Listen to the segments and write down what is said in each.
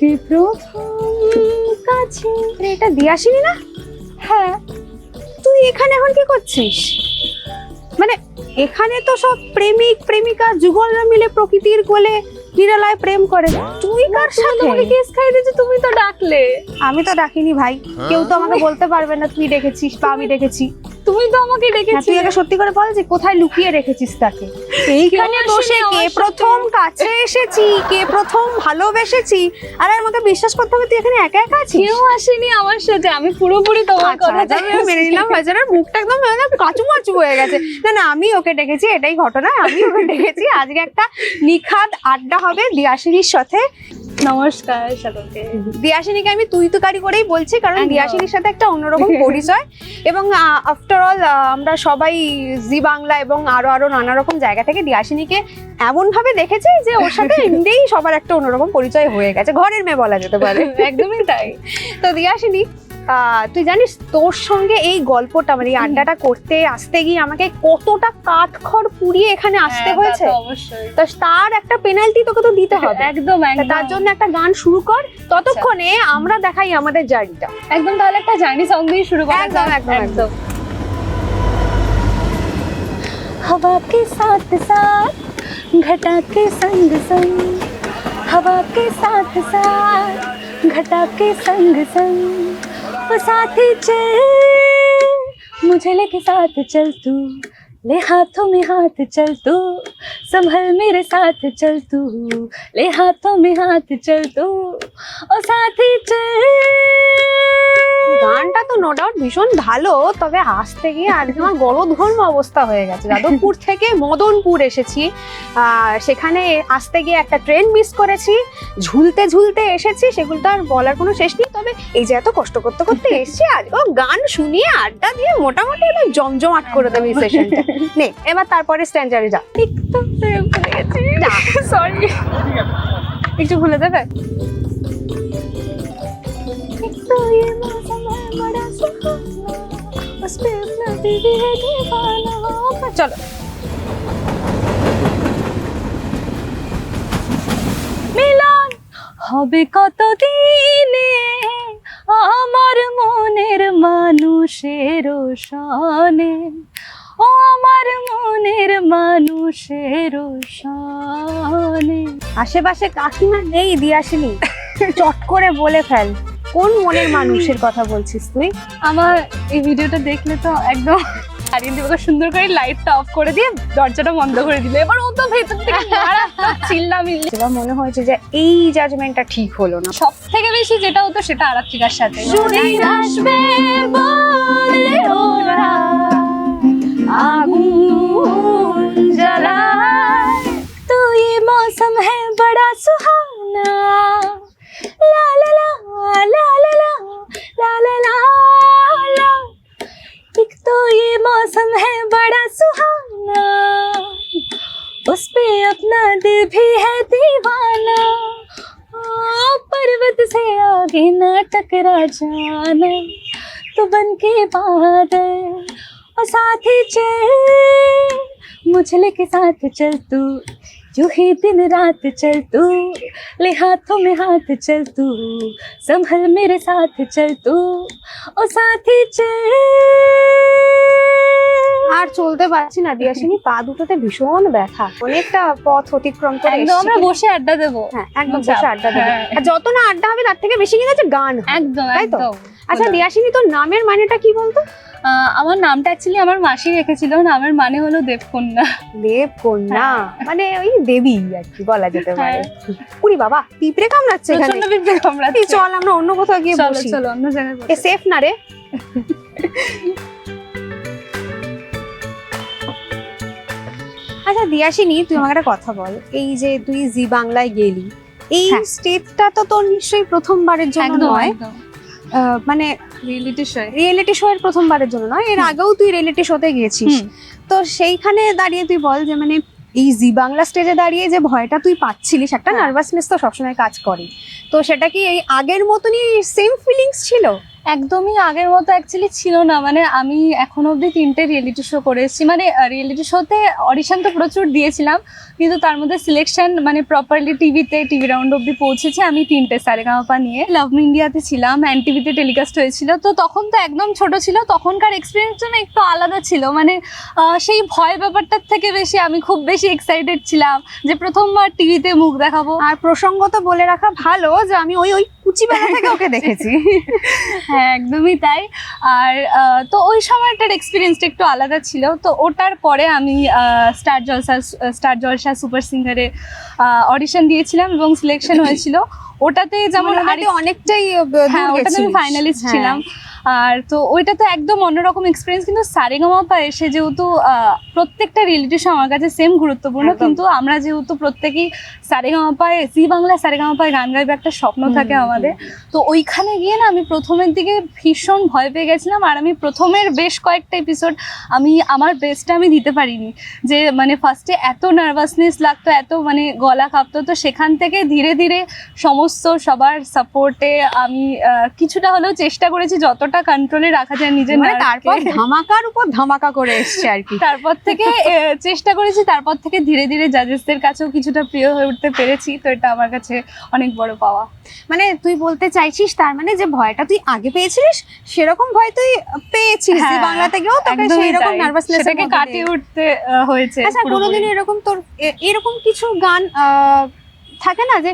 কি প্রথম কাছে। আরে, এটা দিয়ে আসিনি না? হ্যাঁ। তুই এখানে এখন কি করছিস? মানে এখানে তো সব প্রেমিক প্রেমিকা যুগলরা মিলে প্রকৃতির কোলে নিরালায় প্রেম করে। তুই কার সাথে তোমাকে কেস খাই দিয়েছে? তুমি তো ডাকলে। আমি তো ডাকিনি ভাই। কেউ তো আমাকে বলতে পারবে না তুই ডেকেছিস বা আমি ডেকেছি তুমি তো আমাকে হ্যাঁ, ডেকেছিলে তুই আগে সত্যি করে বল যে কোথায় লুকিয়ে রেখেছিস তাকে। এইখানে বসে কে প্রথম কাছে এসেছি? কে প্রথম ভালোবেসেছি? আরে আমাকে বিশ্বাস করতে হবে তুই এখানে একা একা আছিস? কেউ আসেনি আমার সাথে আমি পুরোপুরি তোমার আচ্ছা, কথা আচ্ছা, আমি মেনে নিলাম বেচারার মুখটা একদম মানে কাচু মাচু হয়ে গেছে। না না আমি ওকে ডেকেছি এটাই ঘটনা আমি ওকে ডেকেছি। আজকে একটা নিখাদ আড্ডা হবে দিয়াশিনীর সাথে। নমস্কার সকলকে। দিয়াশিনীকে আমি তুই তুকারি করেই বলছি কারণ। দিয়াশিনীর সাথে একটা অন্যরকম পরিচয়। এবং আফটার অল আমরা সবাই জি বাংলা এবং আরও আরও নানা রকম জায়গা থেকে দিয়াশিনীকে এমন ভাবে দেখেছি যে ওর সাথে এমনিই সবার একটা অন্যরকম পরিচয় হয়ে গেছে। ঘরের মেয়ে বলা যেতে পারে। একদমই তাই। তো দিয়াশিনী আহ, তুই জানিস তোর সঙ্গে এই গল্পটা মানে এই আড্ডাটা করতে আসতে গিয়ে আমাকে কতটা কাঠখড় পুড়িয়ে এখানে আসতে হ্যাঁ, তা হয়েছে তো অবশ্যই তো তার একটা পেনাল্টি তোকে তো দিতে হবে একদম তা একদম তার জন্য একটা গান শুরু কর ততক্ষণে আমরা দেখাই আমাদের জার্নিটা একদম তাহলে একটা জার্নি সং দিয়ে শুরু করা একদম, যাক। একদম, একদম। हवा के साथ साथ घटा के संग संग हवा के साथ साथ घटा के संग संग वो साथी चल। मुझे लेके साथ चल तू। ले हाथों में हाथ चल तू संभल मेरे साथ चल तू ले हाथों में हाथ चल तू ओ साथी चल গানটা তো নো ডাউট ভীষণ ভালো তবে আসতে গিয়ে আজকে আমার গলধর্ম অবস্থা হয়ে গেছে যাদবপুর থেকে মদনপুর এসেছি আহ, সেখানে আসতে গিয়ে একটা ট্রেন মিস করেছি ঝুলতে ঝুলতে এসেছি সেগুলো তো আর বলার কোনো শেষ নেই তবে এই যে এত কষ্ট করতে করতে এসেছি আজকেও গান শুনিয়ে আড্ডা দিয়ে মোটামুটি একটু জমজমাট করে দেবে এই সেশনটা নে এবার তারপরে স্ট্যান্ডারে যা। সরি একটু ভুলে দেবে চলো। মিলন হবে কতদিনে আমার মনের মানুষের সনে ও আমার মনের মানুষের সনে আশেপাশে কাকিমা নেই দিয়াসিনী চট করে বলে ফেল কোন মনের মানুষের কথা বলছিস তুই? আমার এই ভিডিওটা দেখলে তো একদম হারিয়ে দেবো সুন্দর করে লাইটটা অফ করে দিয়ে দরজাটা বন্ধ করে দিল। এবার ও তো ভেতর থেকে মারাত্মক চিল্লামিল্লি। এবার মনে হয়েছে যে এই জাজমেন্টটা ঠিক হলো না। সব থেকে বেশি যেটা হতো সেটা আরাত্রিকার সাথে। আসবে मुझे लेके साथ चल तू जो ही दिन रात चल तू ले हाथों में हाथ चल तू संभल मेरे साथ चल तू और साथ ही चल আর চলতে পারছি না দিয়াসিনী পা দুটোতে ভীষণ ব্যথা অনেকটা পথ অতিক্রম করে একদম আমরা এসেছি। বসে আড্ডা দেবো হ্যাঁ একদম আচ্ছা, বসে আড্ডা দেবো হ্যাঁ। আর যত না আড্ডা হবে তার থেকে বেশি কিন্তু হচ্ছে গান হবে। একদম তাই তো? আচ্ছা। দিয়াসিনী তোর নামের মানেটা কি বলতো? আমার নামটা অ্যাকচুয়ালি আমার মাসি রেখেছিল নামের মানে হলো দেবকন্যা। দেব কন্যা হ্যাঁ। মানে ওই দেবী আর কি বলা যেতে পারে। উরি বাবা পিঁপড়ে কামড়াচ্ছে এখানে। প্রচণ্ড এই কামড়াচ্ছে। চল আমরা অন্য কোথাও গিয়ে বসি। চলো অন্য জায়গায় এ সেফ না রে। আচ্ছা দিয়াসিনী তুই আমাকে একটা কথা বল। এই যে তুই জি বাংলায় গেলি এই হ্যাঁ। স্টেজটা তো তোর নিশ্চয়ই প্রথমবারের জন্য নয়। মানে রিয়েলিটি শো রিয়েলিটি শো এর প্রথমবারের জন্য নয় এর আগেও তুই রিয়েলিটি শোতে গিয়েছিস। তো সেইখানে দাঁড়িয়ে তুই বল যে মানে এই জি বাংলা স্টেজে দাঁড়িয়ে যে ভয়টা তুই পাচ্ছিলিস একটা হ্যাঁ। নার্ভাসনেস তো সবসময় কাজ করে তো সেটা কি এই আগের মতনই সেম ফিলিংস ছিল? একদমই আগের মতো অ্যাকচুয়ালি ছিল না। মানে আমি এখন অবধি তিনটে রিয়েলিটি শো করে এসেছি। মানে রিয়েলিটি শোতে অডিশন তো প্রচুর দিয়েছিলাম, কিন্তু তার মধ্যে সিলেকশন মানে প্রপারলি টিভিতে টিভি রাউন্ড অবধি পৌঁছেছে আমি তিনটে সারেগামাপা নিয়ে। লাভ ইন্ডিয়াতে ছিলাম অ্যান্ড টিভিতে টেলিকাস্ট হয়েছিল। তো তখন তো একদম ছোট ছিল, তখনকার এক্সপিরিয়েন্সটা না একটু আলাদা ছিল। মানে সেই ভয় ব্যাপারটার থেকে বেশি আমি খুব বেশি এক্সাইটেড ছিলাম যে প্রথমবার টিভিতে মুখ দেখাবো। আর প্রসঙ্গত বলে রাখা ভালো যে আমি ওই ওই কুচিবেলা থেকে ওকে দেখেছি। হ্যাঁ একদমই তাই। আর তো ওই সময়টার এক্সপিরিয়েন্সটা একটু আলাদা ছিল। তো ওটার পরে আমি Star Jalsa Star Jalsa Super সিঙ্গারে audition দিয়েছিলাম এবং সিলেকশন হয়েছিল। ওটাতে যেমন যেমন অনেকটাই হ্যাঁ ওটাতে আমি ফাইনালিস্ট হ্যাঁ। ছিলাম। আর তো ওইটা তো একদম অন্যরকম এক্সপিরিয়েন্স কিন্তু সারেগামাপা এসে যেহেতু প্রত্যেকটা রিয়েলিটি শো আমার কাছে সেম গুরুত্বপূর্ণ কিন্তু আমরা যেহেতু প্রত্যেকেই সারেগামাপায় জি বাংলা সারেগামাপায় গান গাইবে একটা স্বপ্ন থাকে আমাদের। তো ওইখানে গিয়ে না আমি প্রথমের দিকে ভীষণ ভয় পেয়ে গেছিলাম আর আমি প্রথমের বেশ কয়েকটা এপিসোড আমি আমার বেস্টটা আমি দিতে পারিনি। যে মানে ফার্স্টে এত নার্ভাসনেস লাগতো এত মানে গলা কাঁপতো তো সেখান থেকে ধীরে ধীরে সমস্ত সবার সাপোর্টে আমি কিছুটা হলেও চেষ্টা করেছি যতটা কন্ট্রোলে রাখা যায় নিজের মানে তারপর ধামাকার উপর ধামাকা করে এসছে আর কি। তারপর থেকে চেষ্টা করেছি তারপর থেকে ধীরে ধীরে জাজেসদের কাছেও কিছুটা প্রিয় হয়ে উঠতে পেরেছি তো এটা আমার কাছে অনেক বড় পাওয়া। মানে তুই বলতে চাইছিস তার মানে যে ভয়টা তুই আগে পেয়েছিস সেরকম ভয় তুই পেয়েছিস যে হ্যাঁ, বাংলা থেকেও তোকে সেই রকম নার্ভাসনেস সেটাকে কাটিয়ে উঠতে হয়েছে আচ্ছা। কোনোদিন এরকম তোর এরকম কিছু গান আহ, থাকে না যে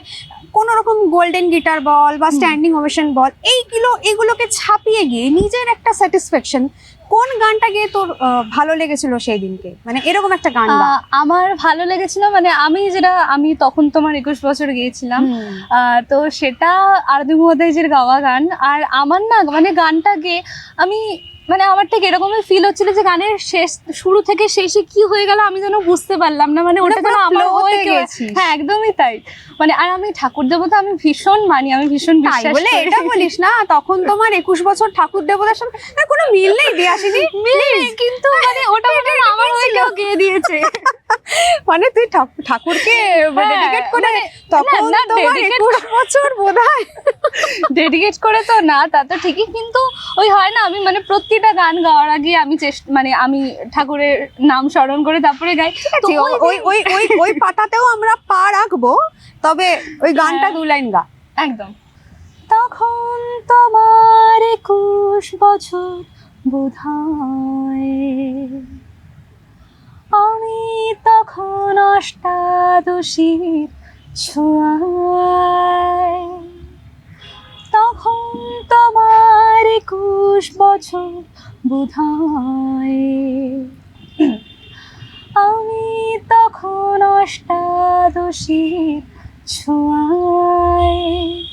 কোন রকম গোল্ডেন গিটার বল বা স্ট্যান্ডিং ওভেশন বল এইগুলো এগুলোকে ছাপিয়ে গিয়ে নিজের একটা স্যাটিসফ্যাকশন কোন গানটা গিয়ে তোর ভালো লেগেছিল সেই দিনকে? মানে এরকম একটা গান। আমার ভালো লেগেছিল মানে আমি যেটা আমি তখন তোমার একুশ বছর গিয়েছিলাম। তো সেটা আরদি মুহাদ্দাইজের গাওয়া গান। আর আমার না মানে গানটা গেয়ে আমি মানে আমার ঠিক এরকমই ফিল হচ্ছিল যে গানের শেষ শুরু থেকে শেষে কি হয়ে গেল আমি যেন বুঝতে পারলাম না। মানে ওটা পুরো যেন আমার হয়ে গেছে হ্যাঁ একদমই তাই। মানে আর আমি ঠাকুর দেবতা আমি ভীষণ মানি আমি ভীষণ বিশ্বাস বলে এটা বলিস না তখন তোমার একুশ বছর ঠাকুর দেবতার সঙ্গে কোনো মিল নেই দিয়ে আসিনি। মিলে কিন্তু মানে ওটা মনে আমার হয়ে কেউ গেয়ে দিয়েছে। মানে তুই ঠাক- ঠাকুরকে হ্যাঁ, ডেডিকেট করে মানে তখন না, তোমার একুশ বছর বোধহয়। ডেডিকেট করে তো না তা তো ঠিকই কিন্তু ওই হয় না আমি মানে প্রতিটা গান গাওয়ার আগে আমি চেষ্টা মানে আমি ঠাকুরের নাম স্মরণ করে তারপরে গাই। ওই ওই ওই ওই পাতাতেও আমরা পা রাখব তবে ওই গানটা হ্যাঁ। দু লাইন গা। একদম। তখন তোমার একুশ বছর বোধহয়। আমি তখন অষ্টাদশীর ছোঁয়ায়। তখন তোমার একুশ বছর বোধহয়। আমি তখন অষ্টাদশীর ছোঁয়ায়।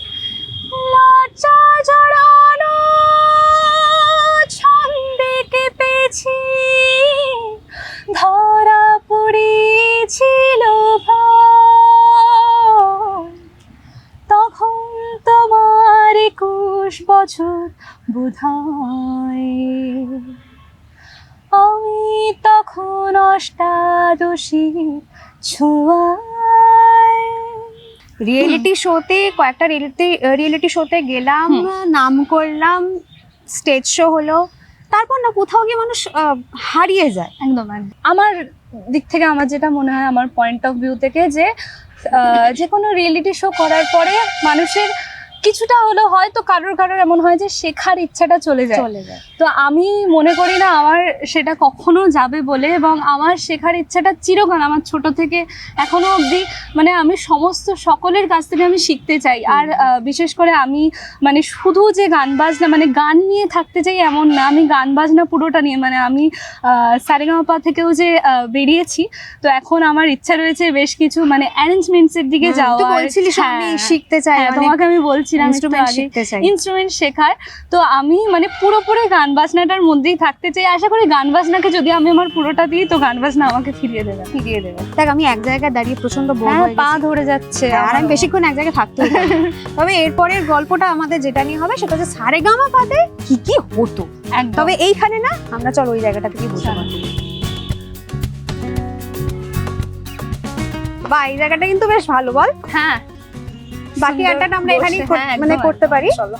লজ্জা জড়ানো ছন্দে কেঁপেছি। ধরা পড়েছিল ভয়। একুশ বছর বোধহয়। আমি তখন অষ্টাদশী ছোঁয়ায়। রিয়েলিটি শোতে কয়েকটা রিয়েলিটি রিয়েলিটি শোতে গেলাম নাম করলাম স্টেজ শো হলো। তারপর না কোথাও গিয়ে মানুষ হারিয়ে যায়। একদম একদম। আমার দিক থেকে আমার যেটা মনে হয় আমার পয়েন্ট অফ ভিউ থেকে যে যে কোনো রিয়েলিটি শো করার পরে মানুষের কিছুটা হলেও হয়তো কারোর কারোর এমন হয় যে শেখার ইচ্ছাটা চলে যায়। চলে যায়। তো আমি মনে করি না আমার সেটা কখনো যাবে বলে এবং আমার শেখার ইচ্ছাটা চিরকাল আমার ছোট থেকে এখনও অবধি মানে আমি সমস্ত সকলের কাছ থেকে আমি শিখতে চাই আর বিশেষ করে আমি মানে শুধু যে গান বাজনা মানে গান নিয়ে থাকতে চাই এমন না আমি গান বাজনা পুরোটা নিয়ে মানে আমি সারেগামাপা থেকেও যে বেরিয়েছি তো এখন আমার ইচ্ছা রয়েছে বেশ কিছু মানে অ্যারেঞ্জমেন্টসের দিকে যাওয়া বলছিলিস আমি হ্যাঁ। শিখতে চাই হ্যাঁ। তোমাকে আমি বলছিলাম বলছিলাম ইনস্ট্রুমেন্ট শিখতে চাই ইনস্ট্রুমেন্ট শেখার তো আমি মানে পুরোপুরি গান বাজনাটার মধ্যেই থাকতে চাই। আশা করি গান বাজনাকে যদি আমি আমার পুরোটা দিই তো গান বাজনা আমাকে ফিরিয়ে দেবে। ফিরিয়ে দেবে। দেখ আমি এক জায়গায় দাঁড়িয়ে প্রচণ্ড হ্যাঁ পা ধরে যাচ্ছে। হ্যাঁ, আর আমি বেশিক্ষণ এক জায়গায় থাকতে তবে এরপরের গল্পটা আমাদের যেটা নিয়ে হবে সেটা হচ্ছে সারে গামা পাতে কি কি হতো। তবে এইখানে না আমরা চল ওই জায়গাটা থেকে বুঝতে। পারব বা এই জায়গাটা কিন্তু বেশ ভালো বল। হ্যাঁ। বাকি আড্ডাটা আমরা এখানেই হ্যাঁ, মানে করতে পারি। চলো।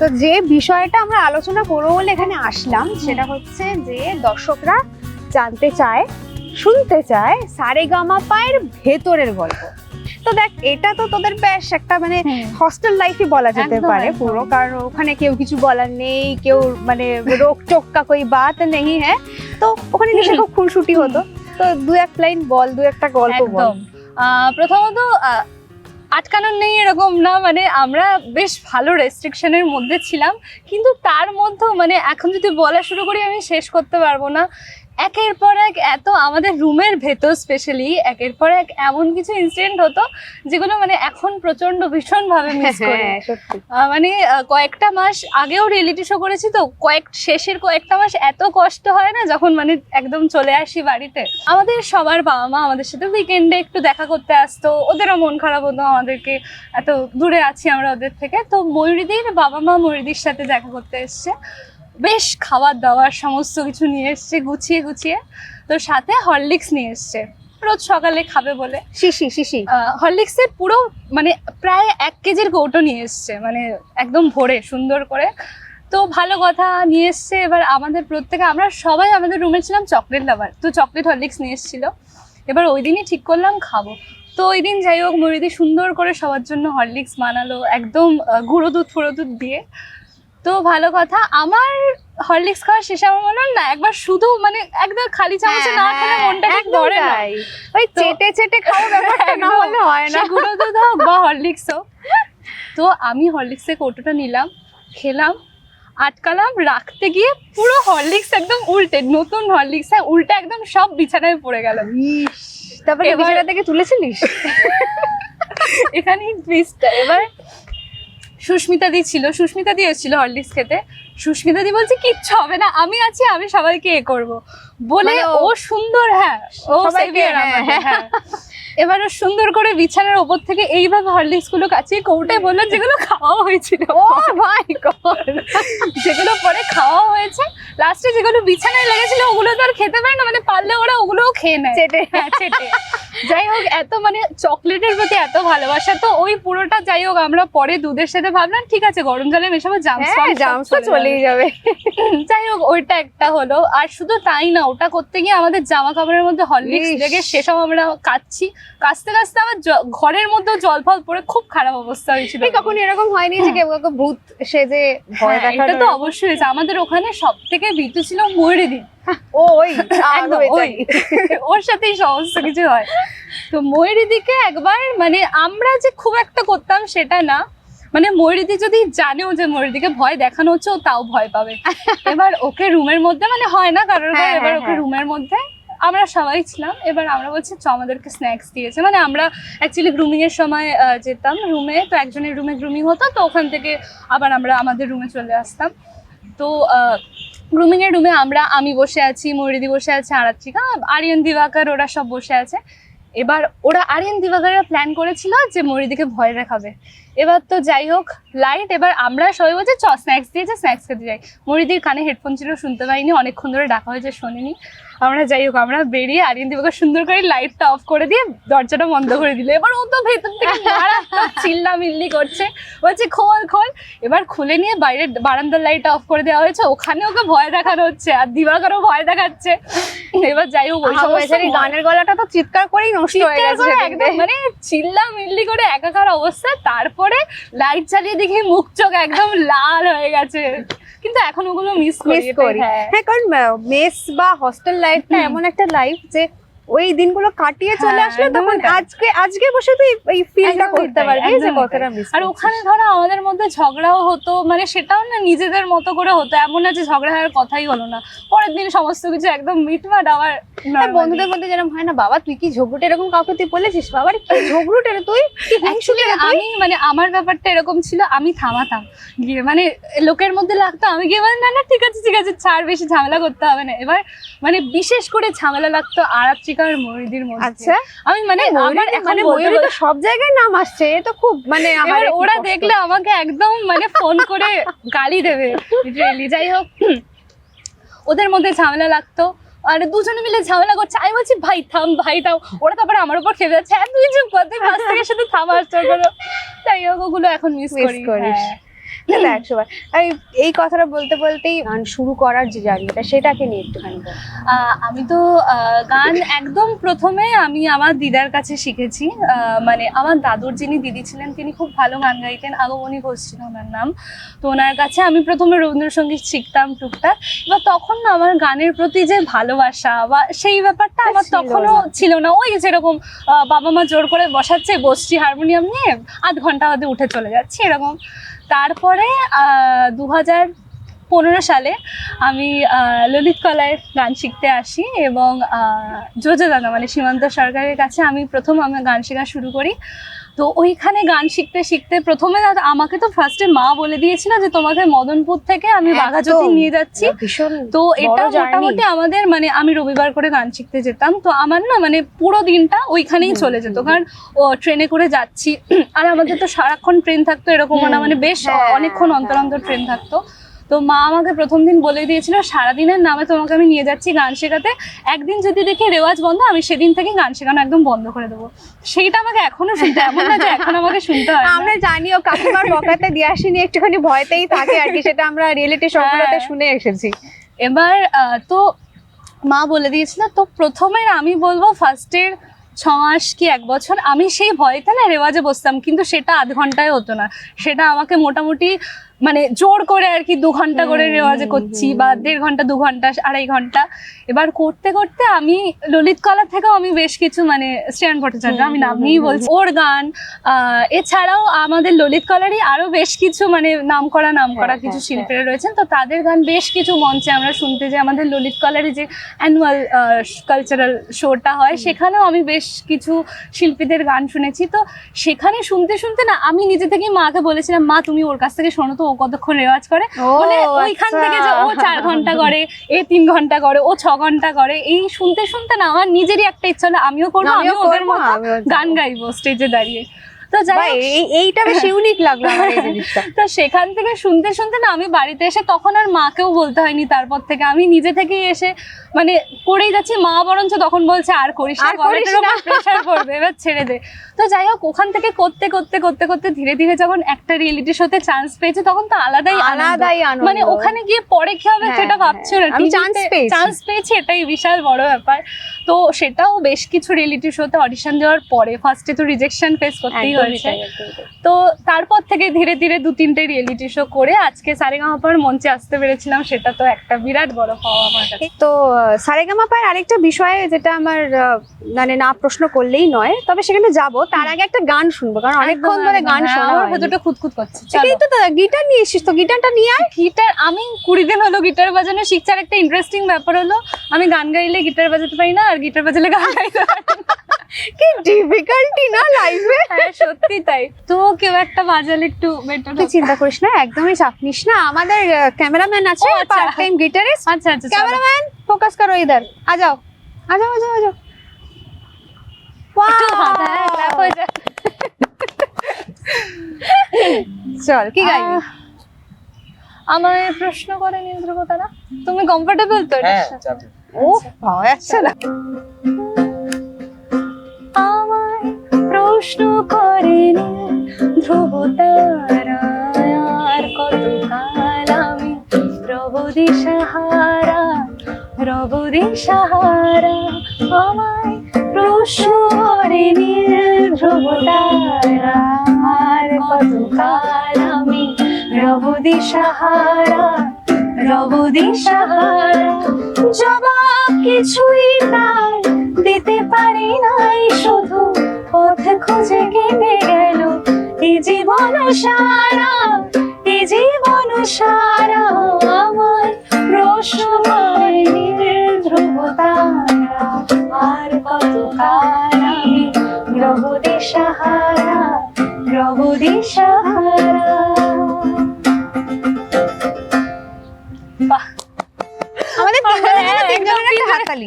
তো যে বিষয়টা আমরা আলোচনা করব বলে এখানে আসলাম সেটা হচ্ছে যে দর্শকরা জানতে চায় শুনতে চায় সারে গামা পায়ের ভেতরের গল্প। তো দেখ এটা তো তোদের বেশ একটা মানে। হস্টেল লাইফই বলা যেতে পারে। পুরো কারণ ওখানে কেউ কিছু বলার নেই কেউ মানে রোক টোক কা কোই বাত নেই হ্যাঁ? তো ওখানে নিশ্চয়ই খুব খুনসুটি হতো। তো দু এক লাইন বল দু একটা গল্প বল। আহ, প্রথমত আটকানোর নেই এরকম না মানে আমরা বেশ ভালো রেস্ট্রিকশনের মধ্যে ছিলাম। কিন্তু তার মধ্যেও মানে এখন যদি বলা শুরু করি, আমি শেষ করতে পারব না। একের পর এক এত আমাদের রুমের ভেতর স্পেশালি একের পর এক এমন কিছু ইনসিডেন্ট হতো যেগুলো মানে এখন প্রচণ্ড ভীষণভাবে মিস করি। হ্যাঁ আহ, মানে কয়েকটা মাস আগেও রিয়েলিটি শো করেছি তো কয়েক শেষের কয়েকটা মাস এত কষ্ট হয় না যখন মানে একদম চলে আসি বাড়িতে। আমাদের সবার বাবা মা আমাদের সাথে উইকেন্ডে একটু দেখা করতে আসতো ওদেরও মন খারাপ হতো আমাদেরকে এত দূরে আছি আমরা ওদের থেকে। তো ময়ূরীদির বাবা মা ময়ূরীদির সাথে দেখা করতে এসছে। বেশ খাবার দাবার সমস্ত কিছু নিয়ে এসছে গুছিয়ে গুছিয়ে। তো সাথে হরলিক্স নিয়ে এসছে। রোজ সকালে খাবে বলে। শিশি শিশি হরলিক্সের পুরো মানে প্রায় এক কেজির কৌটো নিয়ে এসছে মানে একদম ভরে সুন্দর করে। তো ভালো কথা নিয়ে এসছে। এবার আমাদের প্রত্যেকে আমরা সবাই আমাদের রুমে ছিলাম চকলেট লাভার তো চকলেট হরলিক্স নিয়ে এসেছিল। এবার ওই দিনই ঠিক করলাম খাব। তো ওই দিন যাই হোক মরিদি সুন্দর করে সবার জন্য হরলিক্স বানালো একদম গুঁড়ো দুধ ফুড়ো দুধ দিয়ে। তো ভালো কথা আমার হরলিক্স খাওয়া শেষে আমার মনে না একবার শুধু মানে একদম খালি চামচে না খেলে মনটা ঠিক ধরে না। ওই চেটে চেটে খাওয়া ব্যাপারটা না। হলে হয় না। গুঁড়ো দুধ হোক বা হরলিক্স হোক। তো আমি হরলিক্সের কৌটোটা নিলাম খেলাম আটকালাম রাখতে গিয়ে পুরো হরলিক্স একদম উল্টে নতুন হরলিক্স উল্টে একদম সব বিছানায় পড়ে গেল তারপরে বিছানা থেকে তুলেছিলিস? এখানেই টুইস্টটা এবার সুস্মিতা দি ছিল সুস্মিতা দি এসেছিল হরলিক্স খেতে। সুস্মিতা দি বলছে কিচ্ছু হবে না আমি আছি আমি সবাইকে এ করব। বলে মানে ও সুন্দর হ্যাঁ ও সবাইকে, হ্যাঁ, হ্যাঁ। এবার ও সুন্দর করে বিছানার ওপর থেকে এইভাবে হরলিক্সগুলো কাছে কৌটায় বলল যেগুলো খাওয়া হয়েছিল ও ভাই গড যেগুলো পরে খাওয়া হয়েছে লাস্টে যেগুলো বিছানায় লেগেছিল ওগুলো তো আর খেতে পারে না মানে পারলে ওরা ওগুলোও খেয়ে নেয়। চেটে। হ্যাঁ, চেটে। যাই হোক এত মানে চকলেটের প্রতি এত ভালোবাসা তো ওই পুরোটা যাই হোক আমরা পরে দুধের সাথে ভাবলাম ঠিক আছে গরম জলে মেশাবো জামস হ্যাঁ জামস চলেই যাবে। যাই হোক ওইটা একটা হলো আর শুধু তাই না ওটা করতে গিয়ে আমাদের জামা কাপড়ের মধ্যে হরলিক্স লেগে সেসব আমরা কাচ্ছি। কাচতে কাচতে আমার ঘরের মধ্যেও জল ফল পড়ে খুব খারাপ অবস্থা হয়েছিল। কখনো এরকম হয়নি যে কেউ কাউকে ভূত সেজে ভয় হ্যাঁ, দেখানো এটা তো অবশ্যই আমাদের ওখানে সব থেকে ভীতু ছিল ময়ূরী ও ওই। ওই ওর সাথেই সমস্ত কিছু হয়। তো ময়ূরীদিকে একবার মানে আমরা যে খুব একটা করতাম সেটা না। মানে ময়ূরীদি যদি জানেও যে ময়ূরীদিকে ভয় দেখানো হচ্ছে ও তাও ভয় পাবে। এবার ওকে রুমের মধ্যে মানে হয় না কারোর হ্যাঁ, এবার হ্যাঁ, ওকে হ্যাঁ। রুমের মধ্যে আমরা সবাই ছিলাম। এবার আমরা বলছি চ আমাদেরকে স্ন্যাক্স দিয়েছে। মানে আমরা অ্যাকচুয়ালি গ্রুমিং এর সময় যেতাম রুমে তো একজনের রুমে গ্রুমিং হতো তো ওখান থেকে আবার আমরা আমাদের রুমে চলে আসতাম। তো গ্রুমিং এর রুমে আমরা, আমি বসে আছি মরিদি বসে আছে, আরাত্রিকা, আরিয়ান, দিবাকর, ওরা সব বসে আছে। এবার ওরা আরিয়ান, দিবাকররা প্ল্যান করেছিল যে মরিদিকে ভয় দেখাবে। এবার তো যাই হোক লাইট এবার আমরা সবাই বলছি চ স্ন্যাক্স দিয়েছে স্ন্যাক্স খেতে যাই। মরিদির কানে হেডফোন ছিল শুনতে পাইনি অনেকক্ষণ ধরে ডাকা হয়েছে শোনেনি। আমরা যাই হোক আমরা বেরিয়ে আরিয়ান দিবাকর সুন্দর করে লাইটটা অফ করে দিয়ে দরজাটা বন্ধ করে দিল। এবার ও তো ভেতর থেকে চিল্লা মিল্লি করছে। বলছে খোল খোল। এবার খুলে নিয়ে বাইরের বারান্দার লাইটটা অফ করে দেওয়া হয়েছে। ওখানে ওকে ভয় দেখানো হচ্ছে আর দিবাকারও ভয় দেখাচ্ছে। এবার যাই হোক ওই ভয়- গানের গলাটা তো চিৎকার করেই নষ্ট হয়ে গেছে একদম মানে চিল্লা মিল্লি করে একাকার অবস্থা তারপরে লাইট চালিয়ে দেখি মুখ চোখ একদম লাল হয়ে গেছে কিন্তু এখন ওগুলো মিস করি মিস করি হ্যাঁ। হ্যাঁ কারণ মেস বা হস্টেল লাইফটা। এমন একটা লাইফ যে ওই দিনগুলো কাটিয়ে চলে হ্যাঁ, আসলে তখন আজকে আজকে বসে তুই এই ফিলটা করতে পারবি যে কতটা মিস আর ওখানে ধরো আমাদের মধ্যে ঝগড়াও হতো মানে সেটাও না নিজেদের মতো করে হতো এমন না যে ঝগড়া হওয়ার কথাই হলো না। পরের দিন সমস্ত কিছু একদম মিটমাট আবার normally। বন্ধুদের মধ্যে যেরকম হয় না বাবা তুই কি ঝগড়ুটে এরকম কাউকে তুই বলেছিস? বাবার কি ঝগড়ুটে তুই? তুই? আমি মানে আমার ব্যাপারটা এরকম ছিল আমি থামাতাম। গিয়ে মানে লোকের মধ্যে লাগতো আমি গিয়ে মানে না না ঠিক আছে ঠিক আছে ছাড় বেশি ঝামেলা করতে হবে না। এবার মানে বিশেষ করে ঝামেলা লাগতো ময়ূরীর মধ্যে। আচ্ছা। আমি মানে আমার এখন ময়ূরী তো সব জায়গায় নাম আসছে এ তো খুব মানে আমার ওরা দেখলে আমাকে একদম মানে ফোন করে গালি দেবে লিটারেলি যাই হোক। ওদের মধ্যে ঝামেলা লাগতো আর দুজনে মিলে ঝামেলা করছে। আমি বলছি ভাই থাম ভাই থাম। ওরা তারপরে আমার উপর খেপে যাচ্ছে হ্যাঁ তুই কর তুই পাশ থেকে শুধু থামার করো যাই হোক ওগুলো এখন মিস করি হ্যাঁ। না, একশো বার। এই এই কথাটা বলতে বলতেই গান শুরু করার যে জার্নিটা সেটাকে নিয়ে একটুখানি আমি তো গান একদম প্রথমে আমি আমার দিদার কাছে শিখেছি। মানে আমার দাদুর যিনি দিদি ছিলেন তিনি খুব ভালো গান গাইতেন। আগমনী ঘোষ ছিল ওনার নাম। তো ওনার কাছে আমি প্রথমে রবীন্দ্রসঙ্গীত শিখতাম টুকটাক। এবার তখন না আমার গানের প্রতি যে ভালোবাসা বা সেই ব্যাপারটা আমার তখনও ছিল না। ওই যেরকম বাবা মা জোর করে বসাচ্ছে বসছি হারমোনিয়াম নিয়ে আধ ঘণ্টা বাদে উঠে চলে যাচ্ছি এরকম। তারপরে দু হাজার পনেরো সালে আমি ললিত কলায় গান শিখতে আসি এবং দাদা মানে সীমান্ত সরকারের কাছে আমি প্রথম আমি গান শেখা শুরু করি। তো ওইখানে গান শিখতে শিখতে প্রথমে আমাকে তো ফার্স্টে মা বলে দিয়েছিল যে তোমাকে মদনপুর থেকে আমি বাঘাযতীন। নিয়ে যাচ্ছি। তো এটা মোটামুটি আমাদের মানে আমি রবিবার করে গান শিখতে যেতাম। তো আমার না মানে পুরো দিনটা ওইখানেই চলে যেত। কারণ ও ট্রেনে করে যাচ্ছি। আর আমাদের তো সারাক্ষণ ট্রেন থাকতো এরকম না মানে বেশ হ্যাঁ, অনেকক্ষণ অন্তর হ্যাঁ, অন্তর ট্রেন থাকতো। তো মা আমাকে প্রথম দিন বলে দিয়েছিল সারাদিনের নামে তোমাকে আমি নিয়ে যাচ্ছি গান শেখাতে একদিন যদি দেখি রেওয়াজ বন্ধ আমি সেদিন থেকে গান শেখানো একদম বন্ধ করে দেবো সেইটা আমাকে এখনও শুনতে এমন না যে এখন আমাকে শুনতে হয়। আমরা জানি ও কাকিমার বকাতে দিয়ে আসিনি একটুখানি ভয়তেই থাকে আর কি সেটা আমরা রিয়েলিটি হ্যাঁ। শুনে এসেছি এবার আহ, তো মা বলে দিয়েছিল তো প্রথমে আমি বলব ফার্স্টের ছ মাস কি এক বছর আমি সেই ভয়তে না রেওয়াজে বসতাম কিন্তু সেটা আধ ঘন্টায় হতো না সেটা আমাকে মোটামুটি মানে জোর করে আর কি দু ঘণ্টা করে রেওয়াজ করছি বা দেড় ঘণ্টা দু ঘণ্টা আড়াই ঘণ্টা। এবার করতে করতে আমি ললিত কলা থেকেও আমি বেশ কিছু মানে শ্রেয়ান ভট্টাচার্য আমি নাম নিয়েই বলছি ওর গান এছাড়াও আমাদের ললিত কলারই আরও বেশ কিছু মানে নাম করা নাম করা হ্যাঁ, কিছু হ্যাঁ, শিল্পীরা রয়েছেন। তো তাদের গান বেশ কিছু মঞ্চে আমরা শুনতে যে আমাদের ললিত কলারে যে অ্যানুয়াল কালচারাল শোটা হয় সেখানেও আমি বেশ কিছু শিল্পীদের গান শুনেছি। তো সেখানে শুনতে শুনতে না আমি নিজে থেকেই মাকে বলেছিলাম মা তুমি ওর কাছ থেকে শোনো তো ও কতক্ষণ রেওয়াজ করে? মানে ওইখান থেকে যে ও চার ঘণ্টা করে এ তিন ঘণ্টা করে ও ছ ঘণ্টা করে এই শুনতে শুনতে না আমার নিজেরই একটা ইচ্ছা হলো আমিও করব আমিও আমিও ওদের মতো গান গাইবো স্টেজে দাঁড়িয়ে। তো যাই হোক, এইটা বেশ ইউনিক লাগল আমার এই জিনিসটা। তো সেখান থেকে শুনতে শুনতে না আমি বাড়িতে এসে তখন আর মাকেও বলতে হয়নি তারপর থেকে। আমি নিজে থেকেই এসে মানে করেই যাচ্ছি মা বরঞ্চ তখন বলছে আর করিস আর করিস না। প্রেশার পড়বে এবার ছেড়ে দে। তো যাই হোক ওখান থেকে করতে করতে করতে করতে ধীরে ধীরে যখন একটা রিয়েলিটি শোতে চান্স পেয়েছে তখন তো আলাদাই আলাদাই মানে ওখানে গিয়ে পরে কি হবে হ্যাঁ, সেটা হ্যাঁ। ভাবছ না chance পেয়েছি। চান্স পেয়েছি এটাই বিশাল বড় ব্যাপার। তো সেটাও বেশ কিছু রিয়েলিটি শোতে অডিশন দেওয়ার পরে ফার্স্টে তো রিজেকশন ফেস করতেই হয়েছে একদমই তাই। তো তারপর থেকে ধীরে ধীরে দু তিনটে রিয়েলিটি শো করে আজকে সারেগামাপার মঞ্চে আসতে পেরেছিলাম সেটা তো একটা বিরাট বড় পাওয়া আমার কাছে তো সারেগামা পায়ের আরেকটা বিষয় যেটা আমার মানে না প্রশ্ন করলেই নয় তবে সেখানে যাব তার আগে একটা গান শুনব কারণ অনেকক্ষণ ধরে গান হ্যাঁ, শোনা আমার। ভেতরটা খুঁতখুত করছে এটাই তো দাদা গিটার নিয়ে এসিস তো গিটারটা নিয়ে আয় গিটার আমি কুড়ি দিন হলো গিটার বাজানো শিখছি আর একটা ইন্টারেস্টিং ব্যাপার হলো আমি গান গাইলে গিটার বাজাতে পারি না আর গিটার বাজালে গান গাইতে পারি না। কি ডিফিকাল্টি না লাইফে হ্যাঁ, সত্যি তাই। তো কেউ একটা বাজালে একটু বেটার তুই চিন্তা করিস না একদমই চাপ নিস না। আমাদের ক্যামেরাম্যান আছে আচ্ছা। পার্ট টাইম গিটারিস্ট আচ্ছা আচ্ছা ক্যামেরাম্যান ফোকাস করো ইধার আ যাও। আ যাও আ যাও আ যাও। হ্যাঁ, হয়ে যাক। চল কি গাইবি? আমায় প্রশ্ন করে নিন্দ্রব তারা। তুমি কমফোর্টেবল তো? হ্যাঁ ও পাওয়া যাচ্ছে না। প্রশ্ন করেনি, ধ্রুব তারা আর কতকাল আমি? রব দিশাহারা রব দিশাহারা আমায় প্রশ্ন করেনি, ধ্রুব তারা আর কতকাল আমি? রব দিশাহারা রব দিশাহারা জবাব কিছুই তার দিতে পারি নাই শুধু পথ খুঁজে কেটে গেল। এই জীবন সারা এই জীবন সারা আমার প্রশ্নময় ধ্রুব তারা আর কত কাল আমি গ্রহ দিশাহারা গ্রহ দিশাহারা আমাদের তিনজনের একটা হাততালি।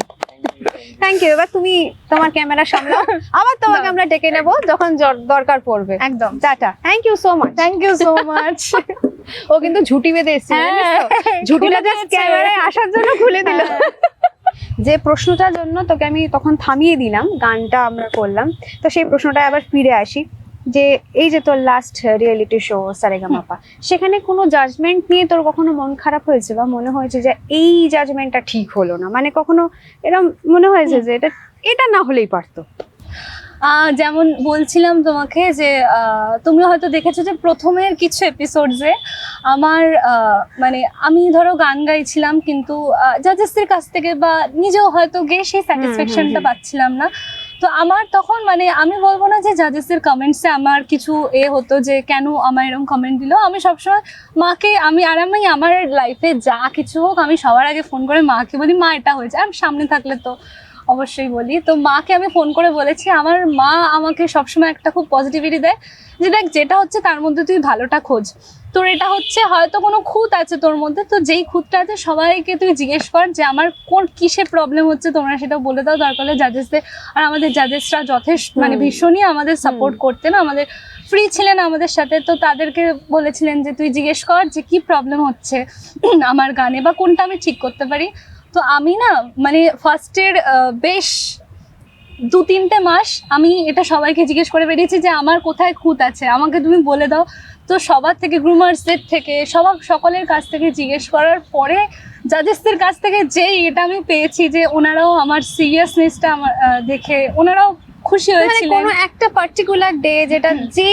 থ্যাংক ইউ এবার তুমি তোমার ক্যামেরা সামলাও। আবার তোমাকে আমরা ডেকে নেব যখন দরকার পড়বে। একদম। Tata thank you so much thank you so much ও কিন্তু ঝুটি বেঁধে এসেছে হ্যাঁ? ঝুটিটা খুলে জাস্ট ক্যামেরায় আসার জন্য খুলে দিল। যে প্রশ্নটার জন্য তোকে আমি তখন থামিয়ে দিলাম গানটা আমরা করলাম। তো সেই প্রশ্নটা আবার ফিরে আসি। যে এই যে তোর লাস্ট রিয়েলিটি শো সারেগামাপা সেখানে কোনো জাজমেন্ট নিয়ে তোর কখনো মন খারাপ হয়েছে? বা মনে হয়েছে যে এই জাজমেন্টটা ঠিক হলো না? মানে কখনো এরকম মনে হয়েছে যে এটা এটা না হলেই পারতো? যেমন বলছিলাম তোমাকে যে আহ, তুমি হয়তো দেখেছ যে প্রথমের কিছু এপিসোডসে আমার মানে আমি ধরো গান গাইছিলাম কিন্তু জাজেসদের কাছ থেকে বা নিজেও হয়তো গিয়ে সেই স্যাটিসফ্যাকশনটা। পাচ্ছিলাম না। তো আমার তখন মানে আমি বলব না যে জাজেসের কমেন্টসে আমার কিছু এ হতো যে কেন আমার এরকম কমেন্ট দিল। আমি সবসময় মাকে, আমি আর আমি আমার লাইফে যা কিছু হোক, আমি সবার আগে ফোন করে মাকে বলি, মা, এটা হয়েছে। আর সামনে থাকলে তো অবশ্যই বলি। তো মাকে আমি ফোন করে বলেছি, আমার মা আমাকে সবসময় একটা খুব পজিটিভিটি দেয় যে দেখ, যেটা হচ্ছে তার মধ্যে তুই ভালোটা খোঁজ। তোর এটা হচ্ছে হয়তো কোনো খুঁত আছে তোর মধ্যে তো যেই খুঁতটা আছে সবাইকে তুই জিজ্ঞেস কর যে আমার কোন কিসে প্রবলেম হচ্ছে তোমরা সেটা বলে দাও দরকার হলে জাজেসদের আর আমাদের জাজেসরা যথেষ্ট মানে ভীষণই আমাদের সাপোর্ট করতেন আমাদের ফ্রি ছিলেন আমাদের সাথে তো তাদেরকে বলেছিলেন যে তুই জিজ্ঞেস কর যে কি প্রবলেম হচ্ছে আমার গানে বা কোনটা আমি ঠিক করতে পারি। তো আমি না মানে ফার্স্টের বেশ দু তিনটে মাস আমি এটা সবাইকে জিজ্ঞেস করে বেরিয়েছি যে আমার কোথায় খুঁত আছে আমাকে তুমি বলে দাও তো সবার থেকে গ্রুমার্সদের থেকে সবার সকলের কাছ থেকে জিজ্ঞেস করার পরে জাজেসদের কাছ থেকে যেই এটা আমি পেয়েছি যে ওনারাও আমার সিরিয়াসনেসটা আমার দেখে ওনারাও খুশি মানে হয়েছিলেন। কোনো একটা পার্টিকুলার ডে যেটা যে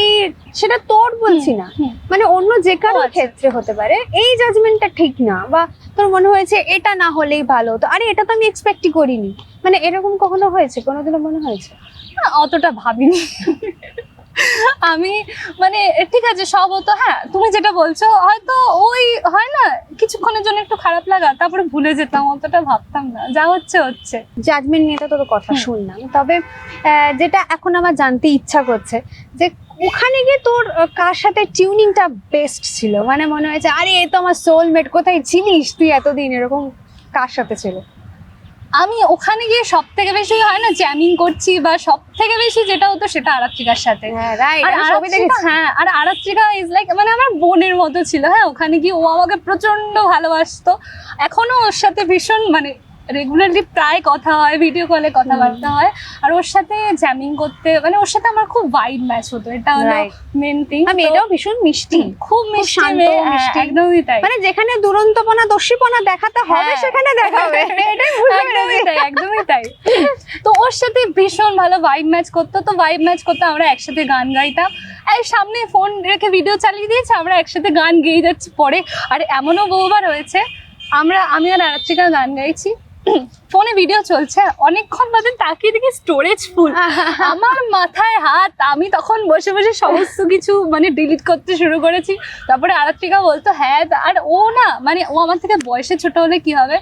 সেটা তোর বলছি না। মানে অন্য যে কারও আচ্ছা। ক্ষেত্রে হতে পারে এই জাজমেন্টটা ঠিক না বা তোর মনে হয়েছে এটা না হলেই ভালো তো আরে এটা তো আমি এক্সপেক্টই করিনি। মানে এরকম কখনো হয়েছে? কোনোদিনও মনে হয়েছে? অতটা ভাবিনি। আমি মানে ঠিক আছে সব হতো হ্যাঁ তুমি যেটা বলছো হয়তো ওই হয় না কিছুক্ষণের জন্য একটু খারাপ লাগা তারপরে ভুলে যেতাম অতটা ভাবতাম না যা হচ্ছে হচ্ছে। জাজমেন্ট নিয়ে তো তোর কথা শুনলাম তবে যেটা এখন আমার জানতে ইচ্ছা করছে যে ওখানে গিয়ে তোর কার সাথে টিউনিংটা বেস্ট ছিল? মানে মনে হয়েছে আরে এ তো আমার সোলমেট কোথায় ছিলিস তুই এতদিন? এরকম কার সাথে ছিল? আমি ওখানে গিয়ে সব থেকে বেশি হয় না জ্যামিং করছি বা সব থেকে বেশি যেটা হতো সেটা আরাত্রিকার সাথে। হ্যাঁ হ্যাঁ আর আরাত্রিকা ইজ লাইক মানে আমার বোনের মতো ছিল হ্যাঁ ওখানে গিয়ে ও আমাকে প্রচণ্ড ভালোবাসতো। এখনও ওর সাথে ভীষণ মানে রেগুলারলি প্রায় কথা হয় ভিডিও কলে কথাবার্তা হয়। আর ওর সাথে জ্যামিং করতে মানে ওর সাথে আমার খুব ওয়াইড ম্যাচ হতো। এটা হলো. মেন থিং আমি এটাও ভীষণ মিষ্টি। খুব মিষ্টি হ্যাঁ, মিষ্টি। একদমই তাই। মানে যেখানে দুরন্তপনা দস্যিপনা দেখাতে হবে হ্যাঁ। সেখানে দেখাবে এটাই একদমই তাই একদমই তাই। তো ওর সাথে ভীষণ ভালো ভাইব ম্যাচ করতো। তো ভাইব ম্যাচ করতে আমরা একসাথে গান গাইতাম। আর সামনে ফোন রেখে ভিডিও চালিয়ে দিয়েছে আমরা একসাথে গান গেয়ে যাচ্ছি পরে। আর এমনও বহুবার হয়েছে আমরা আমি আর আরাত্রিকা গান গাইছি। ফোনে ভিডিও চলছে। অনেকক্ষণ বাদে তাকিয়ে দেখি স্টোরেজ ফুল আমার মাথায় হাত আমি তখন বসে বসে সমস্ত কিছু মানে ডিলিট করতে শুরু করেছি। তারপরে আরাত্রিকা বলতো হ্যাঁ আর ও না মানে ও আমার থেকে বয়সে ছোট হলে কি হবে?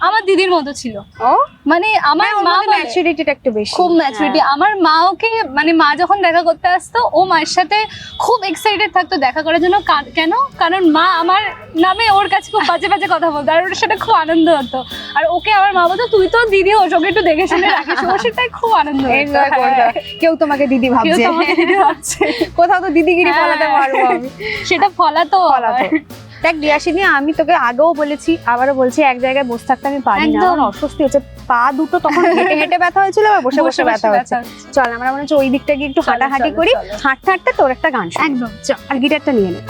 আমার দিদির মতো ছিল। ও? মানে আমার মা বলে- ম্যাচুরিটিটা একটু বেশি। খুব ম্যাচুরিটি আমার মা ওকে মানে মা যখন দেখা করতে আসতো ও মায়ের সাথে খুব এক্সাইটেড থাকতো দেখা করার জন্য। কেন? কারণ মা আমার নামে ওর কাছে খুব বাজে বাজে কথা বলতো আর ওর সাথে খুব আনন্দ হতো। আর ওকে আমার মা বলতো তুই তো দিদি একটু দেখে শুনে রাখিস। ওর সেটাই খুব আনন্দ এনজয় করবে হ্যাঁ। কেউ তোমাকে দিদি ভাবছে। কোথাও তো দিদিগিরি হ্যাঁ। ফলাতে পারব আমি। সেটা ফলাতো। ফলাতো। দেখ দিয়াসিনী আমি তোকে আগেও বলেছি আবারও বলছি এক জায়গায় বসে থাকতে আমি পারি না। আমার অস্বস্তি হচ্ছে পা দুটো তখন হেঁটে হেঁটে ব্যথা হয়েছিল আবার বসে বসে ব্যথা হচ্ছে। চল আমরা মনে হচ্ছে ওই দিকটা গিয়ে একটু হাঁটাহাঁটি করি হাঁটতে হাঁটতে তোর একটা গান। একদম চল। আর গিটারটা নিয়ে নে।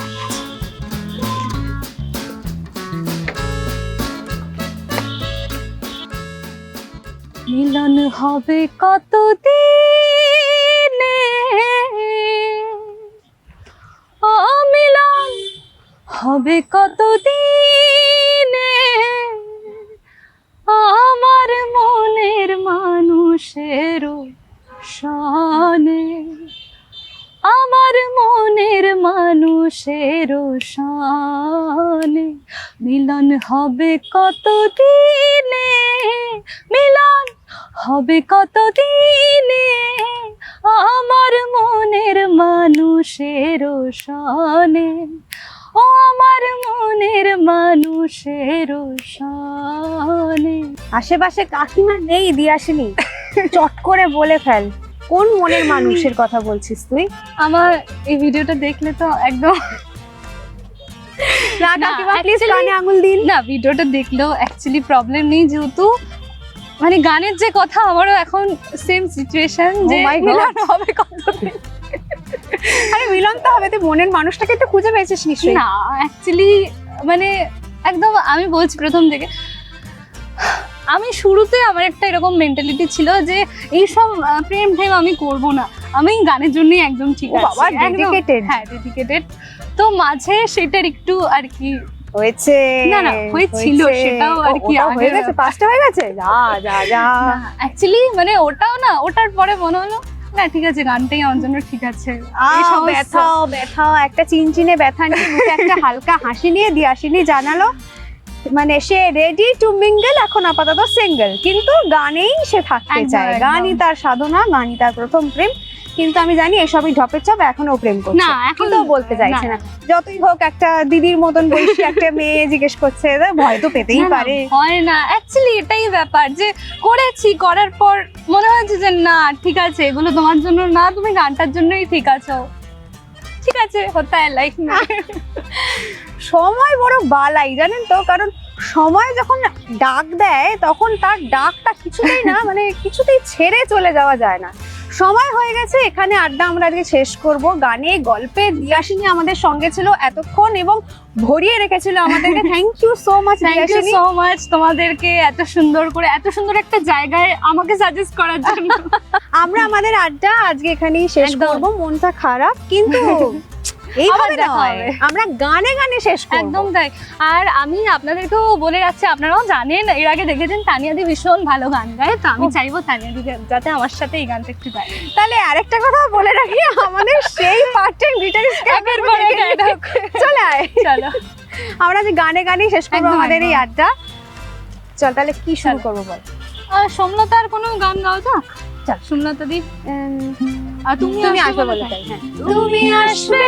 মিলন হবে কত দিনে অমিলন হবে কত দিনে আমার মনের মানুষেরও মানুষের সনে আমার মনের মানুষের সনে মিলন হবে কত দিনে মিলন হবে কত দিনে আমার মনের মানুষের সনে ও আমার মনের মানুষের সনে আশেপাশে কাকিমা নেই দিয়াসিনী চট করে বলে ফেল। কোন মনের মানুষের কথা বলছিস তুই? আমার এই ভিডিওটা দেখলে তো একদম আঙুল দিন। না ভিডিওটা দেখলেও অ্যাকচুয়ালি প্রবলেম নেই যেহেতু মানে গানের যে কথা আমারও এখন সেম সিচুয়েশন Oh যে মিলন হবে কতদিন আরে মিলন তো হবে তুই মনের মানুষটাকে তো খুঁজে পেয়েছিস নিশ্চয়ই। না অ্যাকচুয়ালি মানে একদম আমি বলছি প্রথম থেকে আমি শুরুতে আমার একটা এরকম মেন্টালিটি ছিল যে এইসব প্রেম ঠেম আমি করব না। আমি গানের জন্যই একদম ঠিক আছে হ্যাঁ ডেডিকেটেড তো মাঝে সেটার একটু আর কি হয়েছে না, না, হয়েছিল, সেটাও আর কি হয়ে গেছে পাঁচটা হয়ে গেছে? যা যা যা। অ্যাকচুয়ালি মানে ওটাও না ওটার পরে মনে হলো না ঠিক আছে গানটাই আমার জন্য ঠিক আছে। ব্যথা ব্যথা একটা চিনচিনে ব্যথা নিয়ে একটা হালকা হাসি নিয়ে দিয়াসিনী জানালো। মানে সে রেডি টু মিঙ্গেল এখন আপাতত সিঙ্গেল কিন্তু গানেই সে থাকতে চায়। গানই তার সাধনা গানই তার প্রথম প্রেম। কিন্তু আমি জানি এসবই ঢপের চপ এখনও প্রেম করছে। না এখন ও বলতে চাইছে না। যতই হোক একটা দিদির মতন বয়সী একটা মেয়ে জিজ্ঞেস করছে ভয় তো পেতেই পারে। হয় না। অ্যাকচুয়ালি এটাই ব্যাপার যে করেছি করার পর মনে হয়েছে যে না ঠিক আছে এগুলো তোমার জন্য না তুমি গানটার জন্যই ঠিক আছো। ঠিক আছে, হতা লাইক में সময় বড় বালাই, জানেন তো? কারণ সময় যখন ডাক দেয়, তখন তার ডাকটা কিছুতেই না মানে কিছুতেই ছেড়ে চলে যাওয়া যায় না। সময় হয়ে গেছে এখানে আড্ডা আমরা আজকে শেষ করব। গানে গল্পে দিয়াসিনী আমাদের সঙ্গে ছিল এতক্ষণ এবং ভরিয়ে রেখেছিল আমাদেরকে। Thank you so much thank you so much তোমাদেরকে এত সুন্দর করে এত সুন্দর একটা জায়গায় আমাকে সাজেস্ট করার জন্য। আমরা আমাদের আড্ডা আজকে এখানেই শেষ। করব মনটা খারাপ কিন্তু এইভাবে হবে। আমরা গানে গানে শেষ করব। একদম তাই। আর আমি আপনাদেরকেও বলে রাখছি আপনারাও জানেন এর আগে দেখেছেন তানিয়াদি ভীষণ ভালো গান গায় তো আমি চাইব তানিয়াদি যাতে আমার সাথে এই গানটা একটু গায়। তাহলে আরেকটা কথা বলে রাখি আমাদের সেই পার্ট টাইম গিটারিস্টকে একের পর এক। চলে আয়। চলো। আমরা যে গানে গানে শেষ করব একদম, আমাদের এই আড্ডা চল তাহলে কি শুরু করব বল? আর সোমলতার কোনো গান গাও যাক চল। সোমলতা দি। তুমি আসবে বলে তাই। তাই হ্যাঁ তুমি আসবে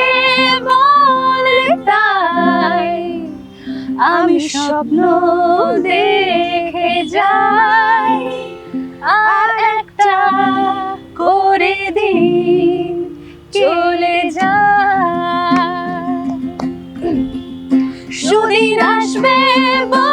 বলে তাই আমি স্বপ্ন দেখে যাই আর একটা করে দিন চলে যায় সুদিন আসবে বলে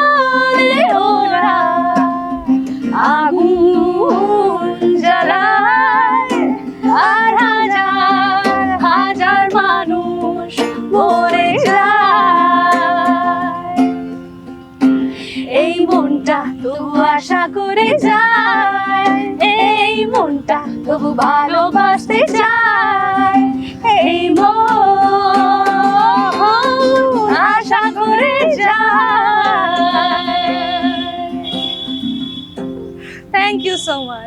যায়, এই মনটা তবু ভালোবাসতে চায়। এই মন আশা করে যায়। Thank you so much